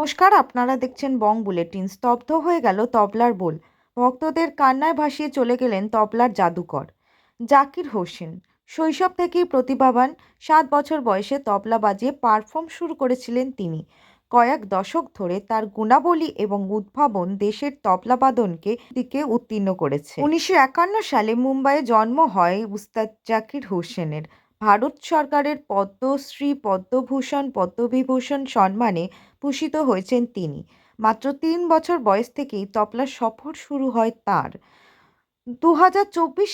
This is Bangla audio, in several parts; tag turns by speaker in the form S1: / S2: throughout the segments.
S1: নমস্কার, আপনারা দেখছেন বং বুলেটিন। স্তব্ধ হয়ে গেল তবলার বোল। ভক্তদের কান্নায় ভাসিয়ে চলে গেলেন তবলার জাদুকর, জাকির হোসেন। শৈশব থেকেই প্রতিভাবান, সাত বছর বয়সে তবলা বাজিয়ে পারফর্ম শুরু করেছিলেন তিনি। কয়েক দশক ধরে তার গুণাবলী এবং উদ্ভাবন দেশের তবলাবাদনকে দিকে উত্তীর্ণ করেছে। উনিশশো একান্ন সালে মুম্বাইয়ে জন্ম হয় উস্তাদ জাকির হোসেনের। ভারত সরকারের পদ্মশ্রী, পদ্মভূষণ, পদ্মবিভূষণ সম্মানে ভূষিত হয়েছেন তিনি। মাত্র তিন বছর বয়স থেকেই তবলার সফর শুরু হয় তার। দু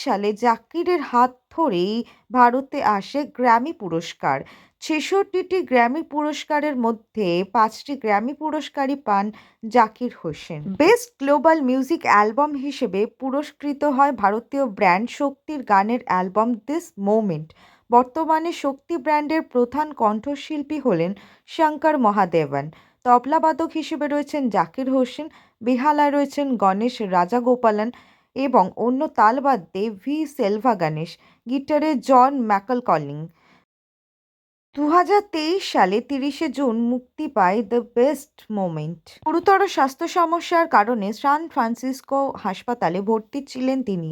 S1: সালে জাকিরের হাত ধরেই ভারতে আসে গ্র্যামি পুরস্কার। ছেষট্টিটি গ্র্যামি পুরস্কারের মধ্যে পাঁচটি গ্র্যামি পুরস্কারই পান Zakir Hussain. Best global music album হিসেবে পুরস্কৃত হয় ভারতীয় ব্র্যান্ড শক্তির গানের অ্যালবাম দিস মোমেন্ট। বর্তমানে শক্তি ব্র্যান্ডের প্রধান কণ্ঠশিল্পী হলেন শঙ্কর মহাদেবন। তবলাবাদক হিসেবে রয়েছেন জাকির হোসেন, বেহালায় রয়েছেন গণেশ রাজাগোপালন এবং অন্য তালবাদ্যে ভি সেলভা গণেশ, গিটারে জন ম্যাকল কলিং দুহাজার তেইশ সালে তিরিশে জুন মুক্তি পায় দ্য বেস্ট মোমেন্ট। গুরুতর স্বাস্থ্য সমস্যার কারণে সান ফ্রান্সিসকো হাসপাতালে ভর্তি ছিলেন তিনি।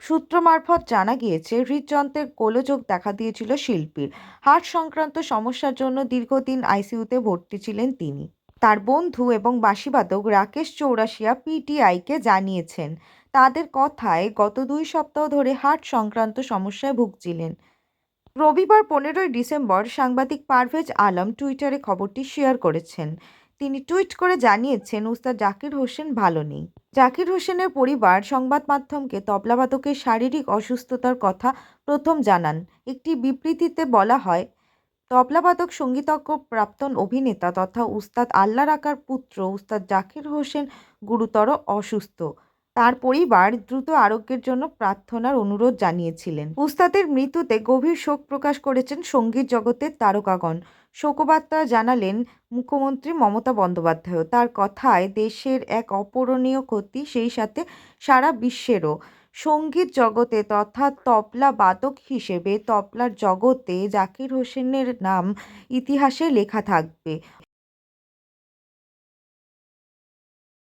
S1: সূত্র মারফত জানা গিয়েছে, হৃদযন্ত্রের গোলযোগ দেখা দিয়েছিল শিল্পীর। হার্ট সংক্রান্ত সমস্যার জন্য দীর্ঘদিন আইসিইউতে ভর্তি ছিলেন তিনি। তার বন্ধু এবং বাঁশিবাদক রাকেশ চৌরাশিয়া পিটিআইকে জানিয়েছেন, তাদের কথায় গত দুই সপ্তাহ ধরে হার্ট সংক্রান্ত সমস্যায় ভুগছিলেন। রবিবার পনেরোই ডিসেম্বর সাংবাদিক পারভেজ আলম টুইটারে খবরটি শেয়ার করেছেন। তিনি টুইট করে জানিয়েছেন, উস্তাদ জাকির হোসেন ভালো নেই। জাকির হোসেনের পরিবার সংবাদ মাধ্যমকে তবলাবাদকের শারীরিক অসুস্থতার কথা প্রথম জানান। একটি বিবৃতিতে বলা হয়, তবলাবাদক সঙ্গীতজ্ঞ প্রাক্তন অভিনেতা তথা উস্তাদ আল্লাহ রাকার পুত্র উস্তাদ জাকির হোসেন গুরুতর অসুস্থ। তার পরিবার দ্রুত আরোগ্যের জন্য প্রার্থনার অনুরোধ জানিয়েছিলেন। উস্তাদের মৃত্যুতে গভীর শোক প্রকাশ করেছেন সংগীত জগতের তারকাগণ। শোকবার্তা জানালেন মুখ্যমন্ত্রী মমতা বন্দ্যোপাধ্যায় তার কথায় দেশের এক অপূরণীয় ক্ষতি, সেই সাথে সারা বিশ্বেরও। সংগীত জগতে তথা তবলা বাদক হিসেবে তবলার জগতে জাকির হোসেনের নাম ইতিহাসে লেখা থাকবে।